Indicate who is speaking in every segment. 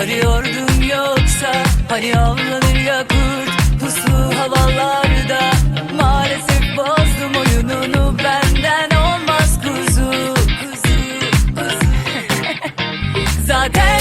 Speaker 1: Arıyordum yoksa hani avlanır ya kurt Puslu havalarda maalesef bozdum oyununu Benden olmaz kuzu, kuzu, kuzu. Zaten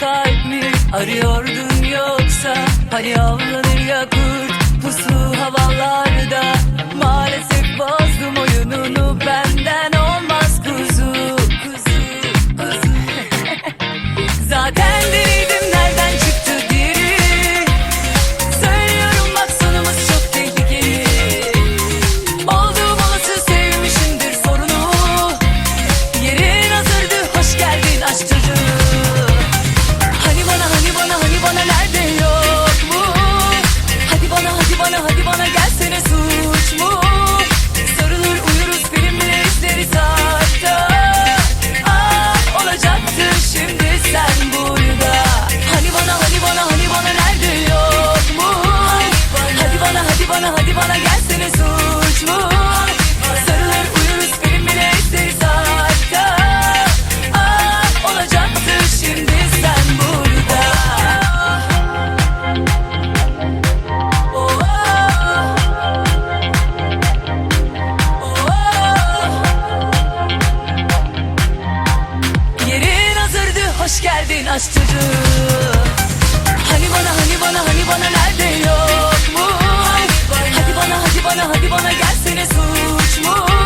Speaker 1: kalp mi arıyordun yoksa Hani avla inançtırır Hani bana hani bana hani bana nerede yok mu? Hadi bana hadi bana hadi bana gelsene suç mu?